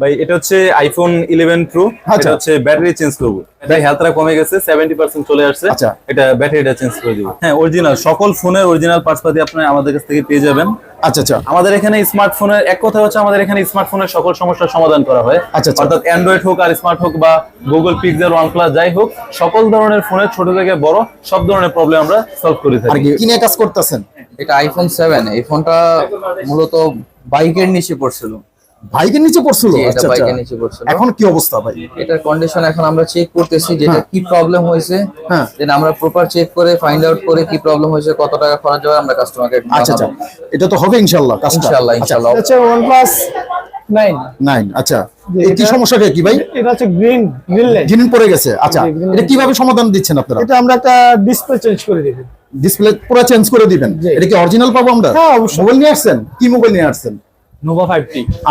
ভাই এটা হচ্ছে আইফোন ইলেভেন প্রো আচ্ছা। এটা হচ্ছে ব্যাটারি চেঞ্জ করব ভাই হেলথটা কমে গেছে সেভেন্টি পার্সেন্ট চলে আসছে। আচ্ছা। এটা ব্যাটারিটা চেঞ্জ করে দিব। হ্যাঁ অরিজিনাল সকল ফোনের অরিজিনাল পার্টস পাতি আপনি আমাদের কাছ থেকে পেয়ে যাবেন। আচ্ছা আচ্ছা। আমাদের এখানে স্মার্টফোনের এক কথা হচ্ছে আমাদের এখানে স্মার্টফোনের সকল সমস্যার সমাধান করা হয়। আচ্ছা, আচ্ছা। অর্থাৎ অ্যান্ড্রয়েড হোক আর স্মার্ট হোক বা গুগল পিক্সেল ওয়ান প্লাস যাই হোক সকল ধরনের ফোনের ছোট থেকে বড় সব ধরনের প্রবলেম আমরা সলভ করে আর থাকি কি কিনে কাজ করতেছেন? এটা আইফোন সেভেন এই ফোনটা মূলত বাইকের নিচে পড়ছিল। বাইকের নিচে পড়ছিল? আচ্ছা আচ্ছা বাইকের নিচে পড়ছিল। এখন কি অবস্থা ভাই? এটার কন্ডিশন এখন আমরা চেক করতেছি যেটা কি প্রবলেম হয়েছে। হ্যাঁ। দেন আমরা প্রপার চেক করে ফাইন্ড আউট করে কি প্রবলেম হয়েছে কত টাকা খরচ হবে আমরা কাস্টমারকে আচ্ছা আচ্ছা। এটা তো হবে ইনশাআল্লাহ আচ্ছা, ইনশাআল্লাহ। OnePlus 9 নাইন আচ্ছা। এই কি সমস্যাটা কি ভাই? এটা হচ্ছে গ্রিন গ্রিন লাইট জিনিস পড়ে গেছে আচ্ছা। এটা কীভাবে সমাধান দিচ্ছেন আপনারা? এটা আমরা একটা ডিসপ্লে চেঞ্জ করে দিবেন। ডিসপ্লে পুরো চেঞ্জ করে দিবেন। এটা কি অরিজিনাল পাবো আমরা? হ্যাঁ, অবশ্যই। মোবাইল নিয়ে আসছেন? কি মোবাইল নিয়ে আসছেন? নোভা ফাইভ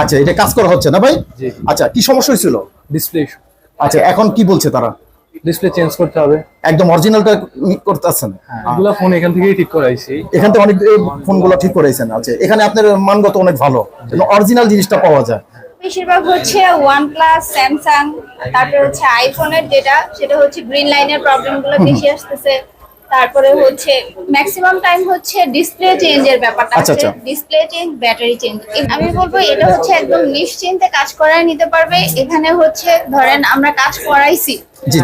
আচ্ছা এটা কাজ করা হচ্ছে না ভাই? আচ্ছা কি সমস্যা হয়েছিল? ডিসপ্লে আচ্ছা এখন কি বলছে তারা? ডিসপ্লে চেঞ্জ করতে হবে। একদম অরিজিনালটা করতেছেন? এগুলা ফোন এখান থেকেই ঠিক করাইছি। এখান থেকে অনেক ফোনগুলো ঠিক করেছেন আচ্ছা এখানে আপনার মানগত অনেক ভালো। অরিজিনাল জিনিসটা পাওয়া যায়। বেশিরভাগ হচ্ছে ওয়ানপ্লাস স্যামসাং তারপরে হচ্ছে আইফোনের যেটা সেটা হচ্ছে গ্রিন লাইনের প্রবলেমগুলো বেশি আসতেছে। তারপরে হচ্ছে ম্যাক্সিমাম টাইম হচ্ছে ডিসপ্লে চেঞ্জের ব্যাপারটা আচ্ছা, আচ্ছা। ডিসপ্লে চেঞ্জ ব্যাটারি চেঞ্জ আমি বলব এটা হচ্ছে একদম নিশ্চিন্তে কাজ করাই নিতে পারবে এখানে হচ্ছে ধরেন আমরা কাজ করাইছি।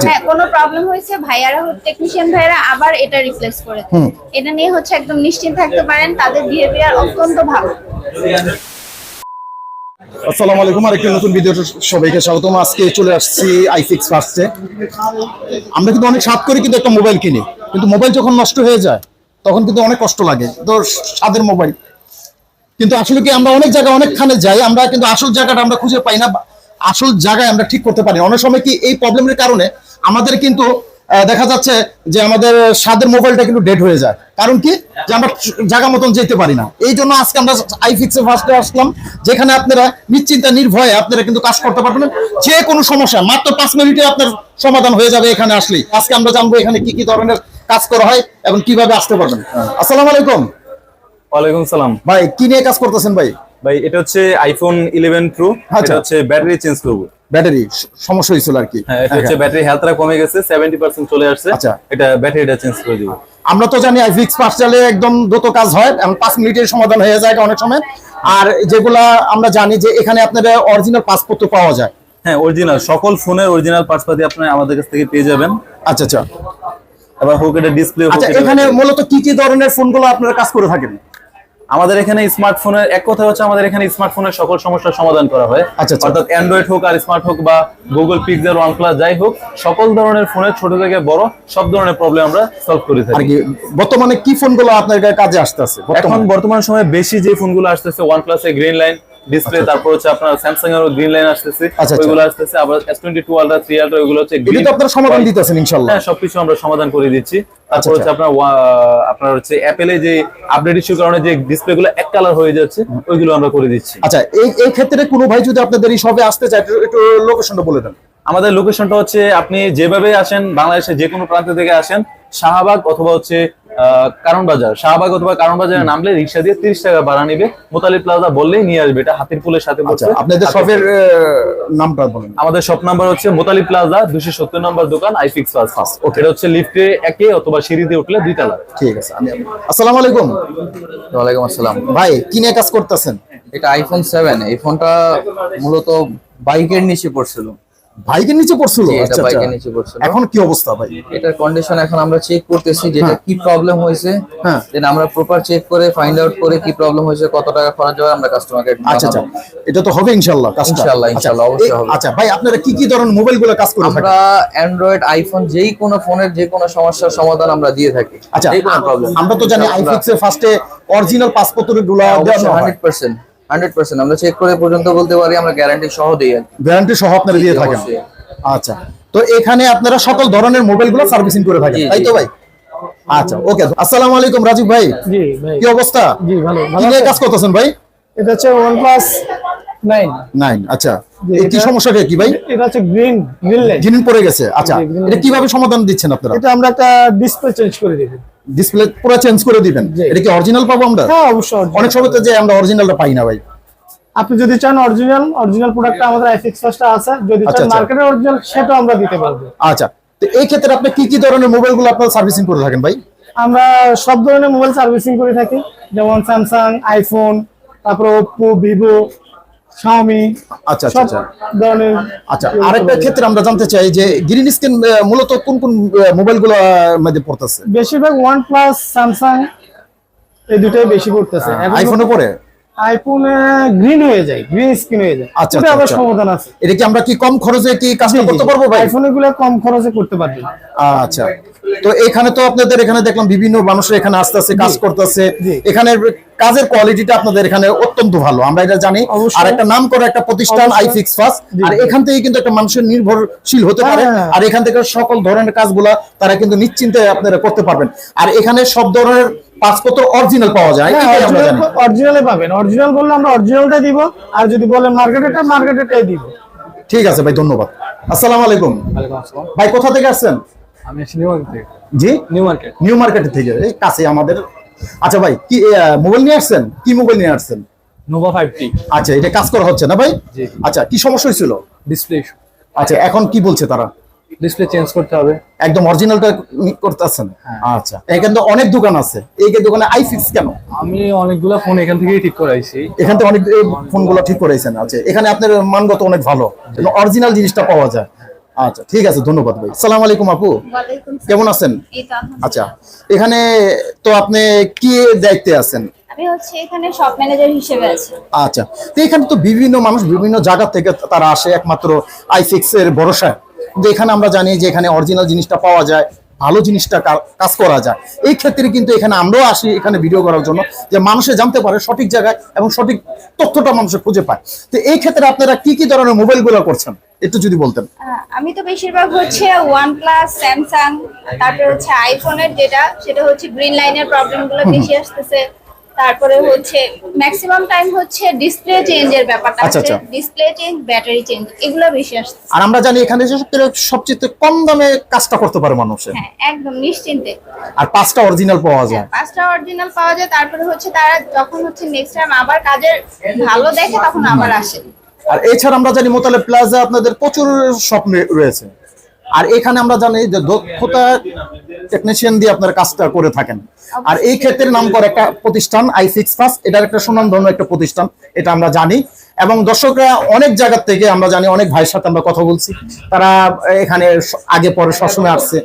হ্যাঁ কোনো প্রবলেম হয়েছে ভাইয়ারা টেকনিশিয়ান ভাইয়ারা আবার এটা রিপ্লেস করে দেয়। এটা নিয়ে হচ্ছে একদম নিশ্চিন্ত থাকতে পারেন তাদের বিহেভিয়ার অত্যন্ত ভালো আসসালামু আলাইকুম নতুন সবাইকে স্বাগতম। আজকে চলে আসছি আইফিক্স ফার্স্টে। আমরা কিন্তু অনেক কিন্তু একটা মোবাইল কিনি, কিন্তু মোবাইল যখন নষ্ট হয়ে যায়, তখন কিন্তু অনেক কষ্ট লাগে। তো স্বাদের মোবাইল। কিন্তু আসলে কি আমরা অনেক জায়গায় অনেকখানে যাই, আমরা কিন্তু আসল জায়গাটা আমরা খুঁজে পাই না আসল জায়গায় আমরা ঠিক করতে পারি অনেক সময় কি এই প্রবলেমের কারণে আমাদের কিন্তু দেখা যাচ্ছে যে আমাদের স্বাদের মোবাইলটা কিন্তু ডেড হয়ে যায়। কারণ কি? যে আমরা জায়গা মতন যেতে পারি না। এই জন্য আজকে আমরা আইফিক্সে ফার্স্টে আসলাম যেখানে আপনারা নিশ্চিন্তা নির্ভয়ে আপনারা কিন্তু কাজ করতে পারবেন। যে কোনো সমস্যা মাত্র পাঁচ মিনিটে আপনার সমাধান হয়ে যাবে এখানে আসলেই। আজকে আমরা জানব এখানে কি কি ধরনের কাজ করা হয় এবং কীভাবে আসতে পারবেন। আসসালামু আলাইকুম। ওয়ালাইকুম সালাম। ভাই কি নিয়ে কাজ করতেছেন ভাই? ভাই এটা হচ্ছে আইফোন ইলেভেন প্রো। এটা হচ্ছে ব্যাটারি চেঞ্জ করব। ব্যাটারি সমস্যা হয়েছিল আর কি। হ্যাঁ এটা হচ্ছে ব্যাটারি হেলথটা কমে গেছে সেভেন্টি পার্সেন্ট চলে আসছে। আচ্ছা। এটা ব্যাটারিটা চেঞ্জ করে দিব। আমরা তো জানি আইফিক্স পাঁচ চালে একদম দ্রুত কাজ হয় এবং পাঁচ মিনিটের সমাধান হয়ে যায় অনেক সময়। আর যেগুলা আমরা জানি যে এখানে আপনার অরিজিনাল পাসপোর্ট পাওয়া যায়। হ্যাঁ অরিজিনাল সকল ফোনের অরিজিনাল পার্টস পাতি আপনি আমাদের কাছ থেকে পেয়ে যাবেন। আচ্ছা আচ্ছা। আবার হোক এটা ডিসপ্লে আচ্ছা এখানে মূলত কি কি ধরনের ফোনগুলো আপনারা কাজ করে থাকেন? আমাদের এখানে স্মার্টফোনের এক কথা হচ্ছে আমাদের এখানে স্মার্টফোনের সকল সমস্যার সমাধান করা হয়। আচ্ছা, আচ্ছা। অর্থাৎ অ্যান্ড্রয়েড হোক আর স্মার্ট হোক বা গুগল পিক্সেল ওয়ান প্লাস যাই হোক সকল ধরনের ফোনের ছোট থেকে বড় সব ধরনের প্রবলেম আমরা সলভ করে আর থাকি কি বর্তমানে কি ফোনগুলো আপনার কাজে আসতেছে? এখন বর্তমান সময়ে বেশি যে ফোনগুলো আসতেছে ওয়ান প্লাস এ গ্রিন লাইন ডিসপ্লে তারপর হচ্ছে আপনার স্যামসাং এর গ্রিন লাইন আসতেছে আচ্ছা, আচ্ছা। ওইগুলো আসতেছে। আবার S twenty two ultra three ultra ওইগুলো হচ্ছে এটা তো আপনারা সমাধান। দিতেছেন ইনশাল্লাহ হ্যাঁ সবকিছু আমরা সমাধান করে দিচ্ছি। তারপর আচ্ছা, হচ্ছে আপনার আপনার হচ্ছে অ্যাপেলে যে আপডেট ইস্যুর কারণে যে ডিসপ্লে গুলো এক কালার হয়ে যাচ্ছে ওইগুলো আমরা করে দিচ্ছি। আচ্ছা এই এই ক্ষেত্রে কোনো ভাই যদি আপনাদের এই সবে আসতে চায় একটু- লোকেশনটা বলে দেন। আমাদের লোকেশনটা হচ্ছে আপনি যেভাবে আসেন বাংলাদেশের যে কোনো প্রান্ত থেকে আসেন শাহবাগ অথবা হচ্ছে কারণ বাজার। শাহবাগ অথবা কারণ বাজারে নামলে রিক্সা দিয়ে তিরিশ টাকা ভাড়া নিবে। মোতালি প্লাজা বললেই নিয়ে আসবে এটা হাতির পুলের সাথে আচ্ছা আপনাদের শপের নামটা বলেন। আমাদের শপ নাম্বার হচ্ছে মোতালি প্লাজা দুশো সত্তর নম্বর দোকান আইফিক্স ফার্স্ট okay. এটা হচ্ছে লিফটে একে অথবা সিঁড়িতে উঠলে দুই তলা। ঠিক আছে আমি আসসালামু আলাইকুম। ওয়ালাইকুম আসসালাম। ভাই কি নিয়ে কাজ করতেছেন? এটা আইফোন সেভেন এই ফোনটা মূলত বাইকের নিচে পড়ছিল। বাইকের নিচে পড়ছিল? এটা আচ্ছা, আচ্ছা। বাইকের নিচে পড়ছিল। এখন কি অবস্থা ভাই? এটার কন্ডিশন এখন আমরা চেক করতেছি যেটা কি প্রবলেম হয়েছে। হ্যাঁ। দেন আমরা প্রপার চেক করে ফাইন্ড আউট করে কি প্রবলেম হয়েছে কত টাকা খরচ হবে আমরা কাস্টমারকে আচ্ছা আচ্ছা। এটা তো হবে ইনশাল্লাহ কাজটা। ইনশাল্লাহ, আচ্ছা, অবশ্যই হবে। আচ্ছা ভাই আপনারা কি কি ধরনের মোবাইলগুলো কাজ করে থাকেন? আমরা অ্যান্ড্রয়েড আইফোন যেই কোনো ফোনের যে কোনো সমস্যার সমাধান আমরা দিয়ে থাকি। আচ্ছা যে কোনো প্রবলেম আমরা তো জানি আইফিক্স এর ফার্স্টে অরিজিনাল পাসপোর্টগুলো দেওয়া হয়। Hundred percent. আমরা চেক করে পর্যন্ত বলতে পারি আমরা গ্যারান্টি সহ দিই গ্যারান্টি সহ আপনারা দিয়ে থাকেন। আচ্ছা। তো এখানে আপনারা সকল ধরনের মোবাইলগুলো সার্ভিসিং করে থাকেন। তাই তো ভাই? আচ্ছা ওকে। আসসালামু আলাইকুম রাজীব ভাই। জি ভাই। কি অবস্থা? জি ভালো। ভালো কাজ করতেছেন ভাই? এটা হচ্ছে OnePlus 9 নাইন আচ্ছা। জি, এই কি সমস্যাটা কি ভাই? এটা হচ্ছে গ্রিন গ্রিন লাইট জিনিস পড়ে গেছে। আচ্ছা এটা কীভাবে সমাধান দিচ্ছেন আপনারা? এটা আমরা একটা ডিসপ্লে চেঞ্জ করে দিবেন ডিসপ্লে পুরো চেঞ্জ করে দিবেন। এটা কি অরিজিনাল পাবো আমরা? হ্যাঁ অবশ্যই অনেক সময় তো যে আমরা অরিজিনালটা পাই না ভাই। আপনি যদি চান অরিজিনাল অরিজিনাল প্রোডাক্টটা আমাদের আইফিক্স ফার্স্টটা আছে যদি আচ্ছা, চান। মার্কেটের অরিজিনাল সেটাও আমরা দিতে পারব। আচ্ছা তো এই ক্ষেত্রে আপনি কি কি ধরনের মোবাইলগুলো আপনার সার্ভিসিং করে থাকেন ভাই? আমরা সব ধরনের মোবাইল সার্ভিসিং করে থাকি যেমন স্যামসাং আইফোন তারপর ওপ্পো ভিভো আচ্ছা আচ্ছা আচ্ছা। ধরনের আচ্ছা আরেকটা ক্ষেত্রে আমরা জানতে চাই যে গ্রিন স্ক্রিন মূলত কোন কোন মোবাইলগুলো মধ্যে পড়তেছে? বেশিরভাগ ওয়ান প্লাস স্যামসাং এই দুটাই বেশি করতেছে আইফোনে পড়ে? আইফোনে গ্রিন হয়ে যায় গ্রিন স্ক্রিন হয়ে যায়। আচ্ছা, আবার। সমাধান আছে। এটা কি আমরা কি কম খরচে কি কাজটা করতে পারব ভাই? আইফোনে গুলো কম খরচে করতে পারবেন আচ্ছা। তো এখানে তো আপনাদের এখানে দেখলাম বিভিন্ন মানুষ এখানে আস্তে আস্তে কাজ করতেছে। এখানে কাজের কোয়ালিটিটা আপনাদের এখানে অত্যন্ত ভালো। আমরা এটা জানি। আর একটা নাম করে একটা প্রতিষ্ঠান অবশ্যই। আইফিক্স ফার্স্ট আর এখান থেকে কিন্তু একটা মানুষের নির্ভরশীল হতে পারে। হ্যাঁ। আর এখান থেকে সকল ধরনের কাজগুলা তারা কিন্তু নিশ্চিন্তে আপনারা করতে পারবেন। আর এখানে সব ধরনের পাসপত্র অরিজিনাল পাওয়া যায়। হ্যাঁ এটাই আমরা জানি। অরিজিনালে পাবেন। অরিজিনাল বললে আমরা অরিজিনালটাই দিব আর যদি বলেন মার্কেটেরটা মার্কেটেরটাই দিব। ঠিক আছে ভাই ধন্যবাদ। আসসালামু আলাইকুম। ভাই কোথা থেকে আসছেন? আমি নিউ মার্কেট থেকে। জি? নিউ মার্কেট নিউ মার্কেট থেকে এই কাছে আমাদের। আচ্ছা ভাই কি মোবাইল নিয়ে আসছেন? কি মোবাইল নিয়ে আসছেন? নোভা আচ্ছা এটা কাজ করা হচ্ছে না ভাই? আচ্ছা কি সমস্যা হয়েছিল? ডিসপ্লে আচ্ছা এখন কি বলছে তারা? ডিসপ্লে চেঞ্জ করতে হবে। একদম অরিজিনালটা করতেছেন? আচ্ছা এখানে তো অনেক দোকান আছে। এই যে দোকানে আইফিক্স কেন? আমি অনেকগুলো ফোন এখান থেকেই ঠিক করাইছি এখান থেকে অনেক ফোনগুলো ঠিক করেছেন আচ্ছা এখানে আপনার মানগত অনেক ভালো। অরিজিনাল জিনিসটা পাওয়া যায়। আচ্ছা ঠিক আছে ধন্যবাদ ভাই। সালাম আলাইকুম আপু। কেমন আছেন। আচ্ছা এখানে তো আপনি কি দায়িত্বে আছেন? আমি হচ্ছে এখানে শপ ম্যানেজার হিসেবে আছি। আচ্ছা তো এখানে তো বিভিন্ন মানুষ বিভিন্ন জায়গা থেকে তারা আসে একমাত্র আইফিক্স এর ভরসায়। কিন্তু এখানে আমরা জানি যে এখানে অরিজিনাল জিনিসটা পাওয়া যায় ভালো জিনিসটা কাজ করা যায়। এই ক্ষেত্রে কিন্তু এখানে আমরাও আসি এখানে ভিডিও করার জন্য যে মানুষে জানতে পারে সঠিক জায়গায় এবং সঠিক তথ্যটা মানুষে খুঁজে পায়। তো এই ক্ষেত্রে আপনারা কি কি ধরনের মোবাইলগুলো করছেন? একটু যদি বলতেন। আমি তো বেশিরভাগ হচ্ছে প্লাস স্যামসাং তারপরে হচ্ছে আইফোনের যেটা সেটা হচ্ছে গ্রিন লাইনের প্রবলেমগুলো বেশি আসতেছে। তারপরে হচ্ছে ম্যাক্সিমাম টাইম হচ্ছে ডিসপ্লে চেঞ্জের ব্যাপারটা আচ্ছা, আছে। ডিসপ্লে চেঞ্জ ব্যাটারি চেঞ্জ এগুলো বেশি আসছে আর আমরা জানি এখানে যে সবচেয়ে- সবচেয়ে কম দামে কাজটা করতে পারে মানুষে। হ্যাঁ একদম নিশ্চিন্তে। আর পাঁচটা অরিজিনাল পাওয়া যায়। পাঁচটা অরিজিনাল পাওয়া যায় তারপরে হচ্ছে তারা যখন হচ্ছে নেক্সট টাইম আবার কাজের ভালো দেখে তখন আবার আসে। আর এছাড়া আমরা জানি মোতালে প্লাজা আপনাদের প্রচুর স্বপ্ন রয়েছে। আর এখানে আমরা জানি যে দক্ষতা টেকনিশিয়ান দিয়ে আপনারা কাজটা করে থাকেন। আর এই ক্ষেত্রে নাম করে একটা প্রতিষ্ঠান আই সিক্স পাস এটার একটা সুনাম ধন্য একটা প্রতিষ্ঠান, এটা আমরা জানি। এবং দর্শকরা অনেক জায়গার থেকে আমরা জানি, অনেক ভাইয়ের সাথে আমরা কথা বলছি। তারা এখানে আগে পরে সবসময় আসছে।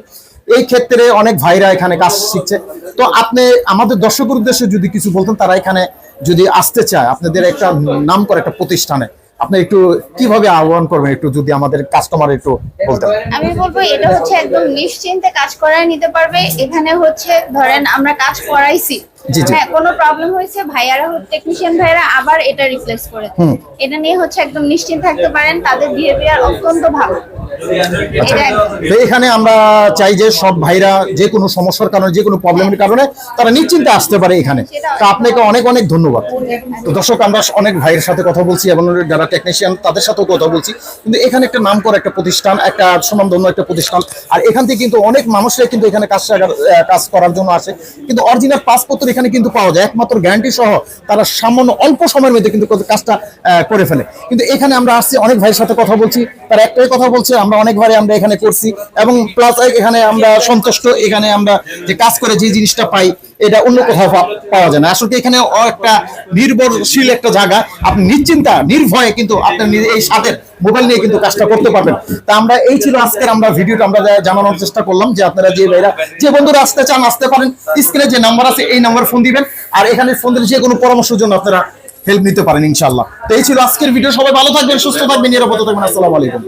এই ক্ষেত্রে অনেক ভাইরা এখানে কাজ শিখছে। তো আপনি, আমাদের দর্শকের উদ্দেশ্যে যদি কিছু বলতেন, তারা এখানে যদি আসতে চায়, আপনাদের একটা নাম করে একটা প্রতিষ্ঠানে। আপনি একটু কীভাবে আহ্বান করবেন? একটু যদি আমাদের কাস্টমার একটু বলতেন। আমি বলব, এটা হচ্ছে একদম নিশ্চিন্তে কাজ করাই নিতে পারবে। এখানে হচ্ছে, ধরেন আমরা কাজ করাইছি। হ্যাঁ কোনো প্রবলেম হয়েছে? ভাইয়ারা টেকনিশিয়ান ভাইয়ারা আবার এটা রিপ্লেস করে এটা নিয়ে হচ্ছে একদম নিশ্চিন্ত থাকতে পারেন তাদের বিহেভিয়ার অত্যন্ত ভালো। এটা একদম- তো এখানে আমরা চাই যে সব ভাইরা যে কোনো সমস্যার কারণে যে কোনো প্রবলেমের কারণে তারা নিশ্চিন্তে আসতে পারে এখানে। তো আপনাকে অনেক অনেক ধন্যবাদ। তো দর্শক আমরা অনেক ভাইয়ের সাথে কথা বলছি এবং যারা টেকনিশিয়ান তাদের সাথেও কথা বলছি। কিন্তু এখানে একটা নাম করা একটা প্রতিষ্ঠান একটা সুনামধন্য একটা প্রতিষ্ঠান। আর এখান থেকে কিন্তু অনেক মানুষরা কিন্তু এখানে কাজ কাজ করার জন্য আসে। কিন্তু অরিজিনাল পাসপত্র এখানে কিন্তু পাওয়া যায়। একমাত্র গ্যারান্টি সহ তারা সামান্য অল্প সময়ের মধ্যে কিন্তু কাজটা করে ফেলে। কিন্তু এখানে আমরা আসছি, অনেক ভাইয়ের সাথে কথা বলছি। তারা একটাই কথা বলছে, আমরা অনেকবারই আমরা এখানে করছি এবং প্লাস এখানে আমরা সন্তুষ্ট, এখানে আমরা যে কাজ করে যে জিনিসটা পাই, এটা অন্য কোথাও পাওয়া যায় না। আসলে এখানে একটা নির্ভরশীল একটা জায়গা। আপনি নিশ্চিন্তা, নির্ভয়ে কিন্তু আপনার এই সাথে মোবাইল নিয়ে কিন্তু কাজটা করতে পারবেন। তা আমরা এই ছিল আজকের আমরা ভিডিওটা, আমরা জানানোর চেষ্টা করলাম যে আপনারা যে ভাইরা, যে বন্ধুরা আসতে চান, আসতে পারেন। স্ক্রিনে যে নাম্বার আছে, এই নাম্বার ফোন দিবেন। আর এখানে ফোন দিলে যে কোনো পরামর্শের জন্য আপনারা হেল্প নিতে পারেন ইনশাল্লাহ তো এই ছিল আজকের ভিডিও। সবাই ভালো থাকবেন, সুস্থ থাকবেন, নিরাপদ থাকবেন। আসসালামু আলাইকুম।